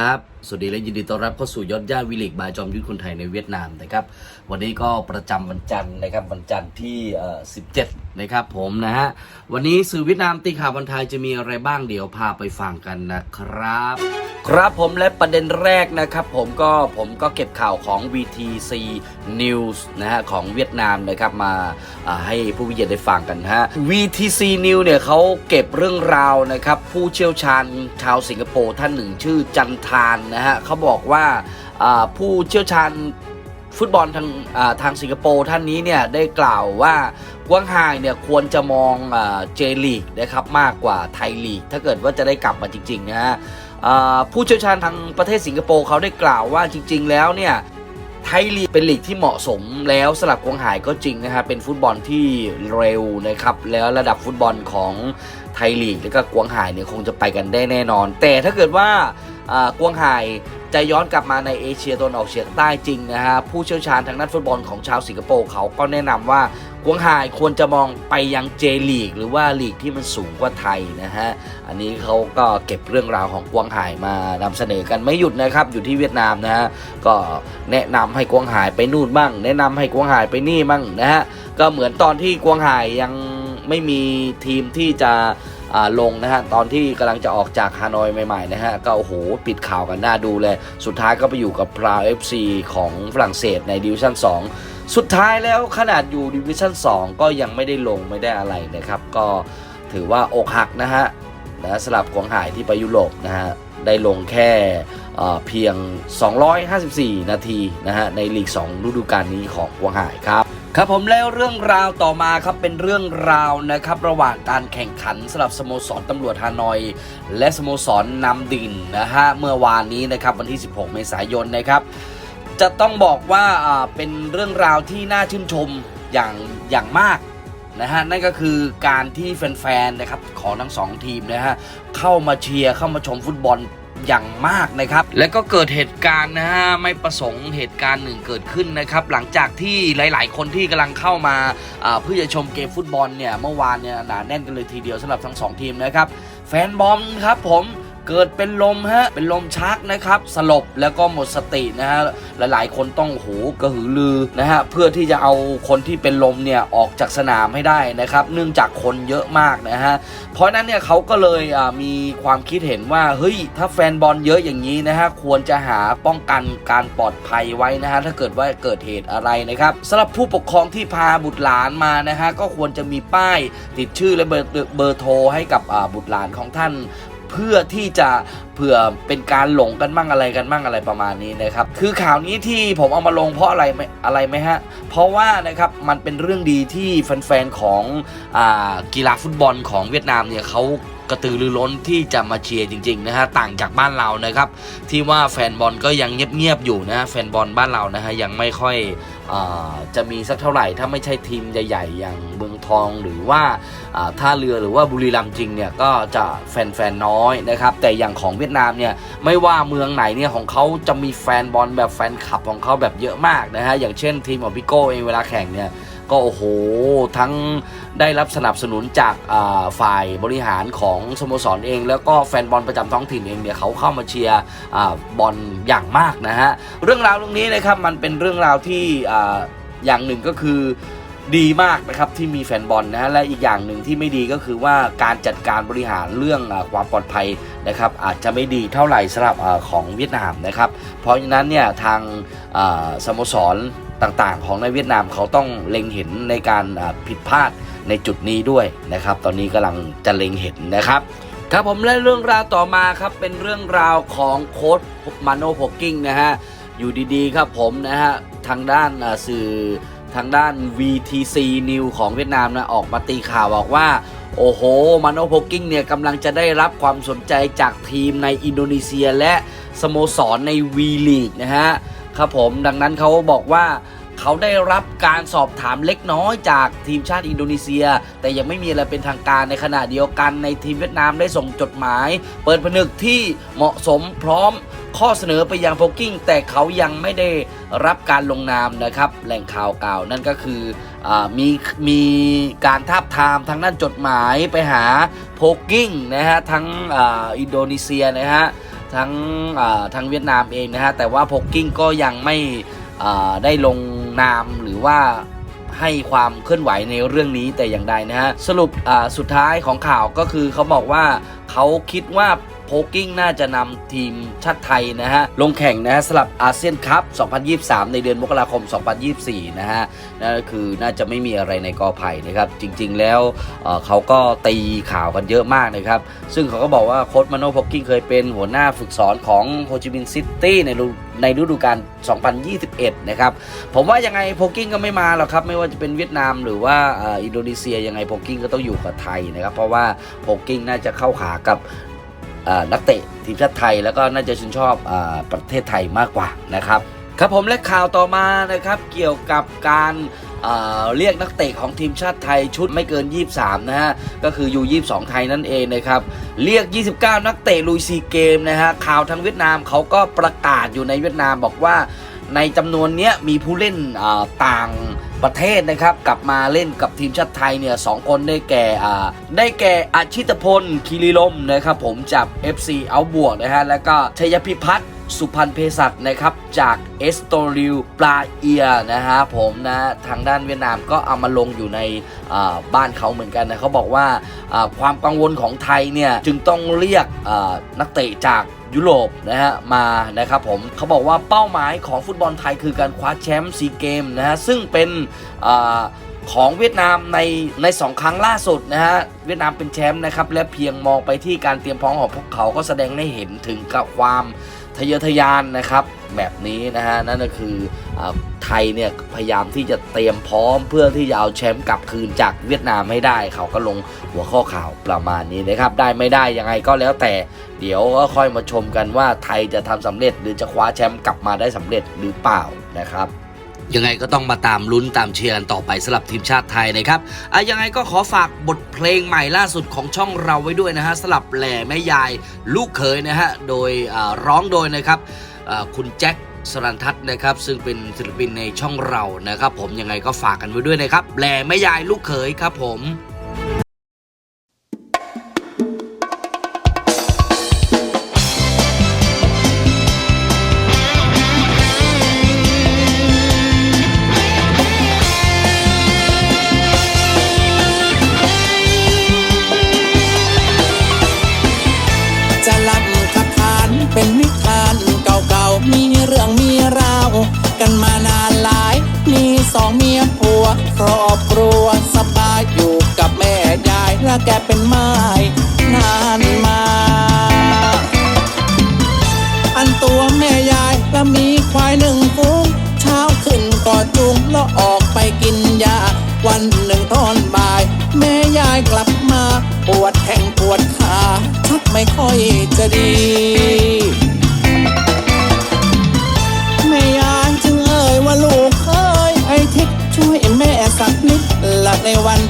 ครับสวัสดีและยินดีต้อนรับเข้าสู่ยอดย่าวิลิกบายจอมยุทธคนไทยในเวียดนามนะครับ วันนี้ก็ประจำวันจันทร์นะครับวันจันทร์ที่ 17 นะครับผมนะฮะวันนี้สื่อเวียดนามตีข่าววันไทยจะมีอะไรบ้างเดี๋ยวพาไปฟังกันนะครับ ครับผมและประเด็นแรกนะครับ ผมก็ผมก็เก็บข่าวของ VTC News นะฮะของเวียดนามนะครับมาให้ผู้วิเยได้ฟังกันฮะ VTC News เนี่ยเขาเก็บเรื่องราวนะครับผู้เชี่ยวชาญชาวสิงคโปร์ท่านหนึ่งชื่อจันทานนะฮะเขาบอกว่าผู้เชี่ยวชาญฟุตบอลทางาทางสิงคโปร์ท่านนี้เนี่ยได้กล่าวว่ากวางไฮเนี่ยควรจะมองเจลีกนะครับมากกว่าไทยลีก ถ้าเกิดว่าจะได้กลับมาจริงๆนะฮะผู้เชี่ยวชาญทางประเทศสิงคโปร์เขาได้กล่าวว่าจริง ๆ แล้วเนี่ยไทยลีกเป็นลีกที่เหมาะสมแล้วสำหรับกวางไฮก็จริงนะฮะเป็นฟุตบอลที่เร็วนะครับแล้วระดับฟุตบอลของไทยลีกแล้วก็กวางไฮเนี่ยคงจะไปกันได้แน่นอน แต่ถ้าเกิดว่า กวางไฮจะย้อนกลับมาในเอเชียตะวันออกเฉียงใต้จริงนะฮะผู้เชี่ยวชาญทางด้านฟุตบอลของชาวสิงคโปร์เขาก็แนะนำว่ากวงไฮควรจะมองไปยังเจลีก หรือว่าลีกที่มันสูงกว่าไทยนะฮะอันนี้เขาก็เก็บเรื่องราวของกวงไฮมานำเสนอกันไม่หยุดนะครับอยู่ที่เวียดนามนะฮะก็แนะนำให้กวงไฮไปนู่นบ้าง แนะนำให้กวงไฮไปนี่บ้างนะฮะก็เหมือนตอนที่กวงไฮยังไม่มีทีมที่จะ ลงนะฮะตอนที่กำลังจะออกจากฮานอยใหม่ๆนะฮะก็โอ้โหปิดข่าวกันหน้าดูเลย สุดท้ายก็ไปอยู่กับพราวเอฟซีของฝรั่งเศสในดิวิชั่น 2 สุดท้ายแล้วขนาดอยู่ดิวิชั่น 2 ก็ยังไม่ได้ลงไม่ได้อะไรนะครับ ก็ถือว่าอกหักนะฮะนะสลับกวางหายที่ไปยุโรปนะฮะได้ลงแค่เอ่อเพียง 254 นาทีนะฮะในลีก 2 ฤดูกาลนี้ของกวางหายครับ ครับผมแล้วเรื่องราวต่อมาครับเป็นเรื่องราวนะครับระหว่างการแข่งขันสำหรับสโมสรตำรวจฮานอย และสโมสรนำดินนะฮะเมื่อวานนี้นะครับวันที่ 16 เมษายนนะครับจะต้องบอกว่าอ่าเป็นเรื่องราวที่น่าชื่นชมอย่างอย่างมากนะฮะนั่นก็คือการที่แฟนๆนะครับของทั้งสองทีมนะฮะเข้ามาเชียร์เข้ามาชมฟุตบอล อย่างมากนะครับ และก็เกิดเหตุการณ์นะฮะไม่ประสงค์เหตุการณ์หนึ่งเกิดขึ้นนะครับ หลังจากที่หลาย ๆ คนที่กำลังเข้ามาเพื่อจะชมเกมฟุตบอลเนี่ยเมื่อวานเนี่ยหนาแน่นกันเลยทีเดียวสำหรับทั้งสองทีมนะครับแฟนบอลครับผม เกิดเป็นลมฮะ เป็นลมชักนะครับ สลบแล้วก็หมดสตินะฮะ หลายๆ คนต้องโหกระหือรือนะฮะ เพื่อที่จะเอาคนที่เป็นลมเนี่ยออกจากสนามให้ได้นะครับ เนื่องจากคนเยอะมากนะฮะ เพราะนั้นเนี่ยเขาก็เลยมีความคิดเห็นว่า เฮ้ย ถ้าแฟนบอลเยอะอย่างนี้นะฮะ ควรจะหาป้องกันการปลอดภัยไว้นะฮะ ถ้าเกิดว่าเกิดเหตุอะไรนะครับสำหรับผู้ปกครองที่พาบุตรหลานมานะฮะ ก็ควรจะมีป้ายติดชื่อและเบอร์เบอร์โทรให้กับบุตรหลานของท่าน เพื่อที่จะเผื่อเป็นการหลงกันมั่งอะไรกันมั่งอะไรประมาณนี้นะครับ คือข่าวนี้ที่ผมเอามาลงเพราะอะไรไอะไรไหมฮะ เพราะว่านะครับมันเป็นเรื่องดีที่แฟนๆของอกีฬาฟุตบอลของเวียดนามเนี่ยเขา กระตือรือร้นที่จะมาเชียร์จริงๆนะฮะต่างจากบ้านเรานะครับ ที่ว่าแฟนบอลก็ยังเงียบๆอยู่นะแฟนบอลบ้านเรานะฮะยังไม่ค่อยจะมีสักเท่าไหร่ ถ้าไม่ใช่ทีมใหญ่ๆ อย่างเมืองทองหรือว่าอ่าท่าเรือหรือว่าบุรีรัมย์จริงเนี่ยก็จะแฟนๆน้อยนะครับ แต่อย่างของเวียดนามเนี่ยไม่ว่าเมืองไหนเนี่ยของเขาจะมีแฟนบอลแบบแฟนคลับของเขาแบบเยอะมากนะฮะอย่างเช่นทีมของพิโก้เองเวลาแข่งเนี่ย ก็โอ้โห ทั้งได้รับสนับสนุนจากฝ่ายบริหารของสโมสรเอง แล้วก็แฟนบอลประจำท้องถิ่นเองเนี่ยเขาเข้ามาเชียร์บอลอย่างมากนะฮะเรื่องราวตรงนี้นะครับมันเป็นเรื่องราวที่ออย่างหนึ่งก็คือดีมากนะครับที่มีแฟนบอลนะฮะและอีกอย่างหนึ่งที่ไม่ดีก็คือว่าการจัดการบริหารเรื่องความปลอดภัยนะครับอาจจะไม่ดีเท่าไหร่สำหรับของเวียดนามนะครับเพราะฉะนั้นเนี่ยทางสโมสร ต่างๆ ของในเวียดนามเขาต้องเล็งเห็นในการผิดพลาดในจุดนี้ด้วยนะครับ ตอนนี้กำลังจะเล็งเห็นนะครับครับผมและเรื่องราวต่อมาครับเป็นเรื่องราวของโค้ดมาโนโพกิ้งนะฮะอยู่ดีๆครับผมนะฮะทางด้านสื่อทางด้าน VTC New ของเวียดนามนะออกมาตีข่าวบอกว่า โอ้โหมาโนโพกิ้งเนี่ยกำลังจะได้รับความสนใจจากทีมในอินโดนีเซียและสโมสรใน V League นะฮะ ครับผมดังนั้นเขาบอกว่าเขาได้รับการสอบถามเล็กน้อยจากทีมชาติอินโดนีเซีย แต่ยังไม่มีอะไรเป็นทางการในขณะเดียวกันในทีมเวียดนามได้ส่งจดหมาย เปิดผนึกที่เหมาะสมพร้อมข้อเสนอไปยังโพกิ้ง แต่เขายังไม่ได้รับการลงนามนะครับ แหล่งข่าวกล่าวนั่นก็คืออมีมีการทาบทามทางด้านจดหมายไปหาโพกิ้งนะฮะทั้งออินโดนีเซียนะฮะ ทั้งทั้งเวียดนามเองนะฮะแต่ว่าพกกิ้งก็ยังไม่ได้ลงนามหรือว่าให้ความเคลื่อนไหวในเรื่องนี้แต่อย่างใดนะฮะสรุปสุดท้ายของข่าวก็คือเขาบอกว่าเขาคิดว่า พกกิ้งน่าจะนำทีมชาติไทยนะฮะ ลงแข่งนะฮะสลับอาเซียนคัพ 2023 ในเดือนมกราคม 2024 นะฮะ นั่นก็คือน่าจะไม่มีอะไรในกอไผ่นะครับ จริง ๆ แล้วเเขาก็ตีข่าวกันเยอะมากนะครับ ซึ่งเขาก็บอกว่าโค้ชมาโนพ็อกกิ้งเคยเป็นหัวหน้าฝึกสอนของโฮจิมินห์ซิตี้ในฤในฤดูกาล 2021 นะครับ ผมว่ายังไงโพกิ้งก็ไม่มาหรอกครับ ไม่ว่าจะเป็นเวียดนามหรือว่าอินโดนีเซียยังไงโพกิ้งก็ต้องอยู่กับไทยนะครับ เพราะว่าโพกิ้งน่าจะเข้าขากับ นักเตะทีมชาติไทย แล้วก็น่าจะชื่นชอบอประเทศไทยมากกว่านะครับครับผมและข่าวต่อมานะครับเกี่ยวกับการเเรียกนักเตะของทีมชาติไทยชุดไม่เกิน 23 นะฮะ ก็คืออยู่22 ไทยนั่นเองนะครับ เรียก 29 นักเตะลุยซีเกมนะฮะ ข่าวทางเวียดนามเขาก็ประกาศอยู่ในเวียดนามบอกว่าในจำนวนนี้มีผู้เล่นต่าง ประเทศนะครับ กลับมาเล่นกับทีมชาติไทยเนี่ยสองคนได้แก่อ่าได้แก่อาชิตพลคีรีลม์นะครับผมจาก FC เอาบวกนะฮะแล้วก็ชัยพิพัฒน์ สุพันธ์เภสัชนะครับ จากเอสโตริวปลาเอียนะฮะผมนะทางด้านเวียดนามก็เอามาลงอยู่ในบ้านเขาเหมือนกันนะเขาบอกว่าความกังวลของไทยเนี่ย จึงต้องเรียกนักเตะจากยุโรปนะฮะมานะครับผมเขาบอกว่าเป้าหมายของฟุตบอลไทยคือการคว้าแชมป์ซีเกมนะฮะซึ่งเป็นอของเวียดนามในในสองครั้งล่าสุดนะฮะเวียดนามเป็นแชมป์นะครับและเพียงมองไปที่การเตรียมพร้อมของพวกเขาก็แสดงให้เห็นถึงกับความ ทะเยอทะยานนะครับแบบนี้นะฮะนั่นก็คืออไทยเนี่ยพยายามที่จะเตรียมพร้อมเพื่อที่จะเอาแชมป์กลับคืนจากเวียดนามให้ได้ เขาก็ลงหัวข้อข่าวประมาณนี้นะครับได้ไม่ได้ยังไงก็แล้วแต่ เดี๋ยวก็ค่อยมาชมกันว่าไทยจะทำสำเร็จหรือจะคว้าแชมป์กลับมาได้สำเร็จหรือเปล่านะครับ ยังไงก็ต้องมาตามลุ้นตามเชียร์กันต่อไปสำหรับทีมชาติไทยนะครับอะยังไงก็ขอฝากบทเพลงใหม่ล่าสุดของช่องเราไว้ด้วยนะฮะสลับแหล่แม่ยายลูกเขยนะฮะโดยร้องโดยนะครับคุณแจ็คสรันทัศน์นะครับซึ่งเป็นศิลปินในช่องเรานะครับ ผมยังไงก็ฝากกันไว้ด้วยนะครับแหล่แม่ยายลูกเขยครับผม ปวดแข้งปวดขาชักไม่ค่อยจะดีแม่ยายจึงเอ่ยว่าลูกเคยไอ้ทิศช่วยแม่สักนิดละในวัน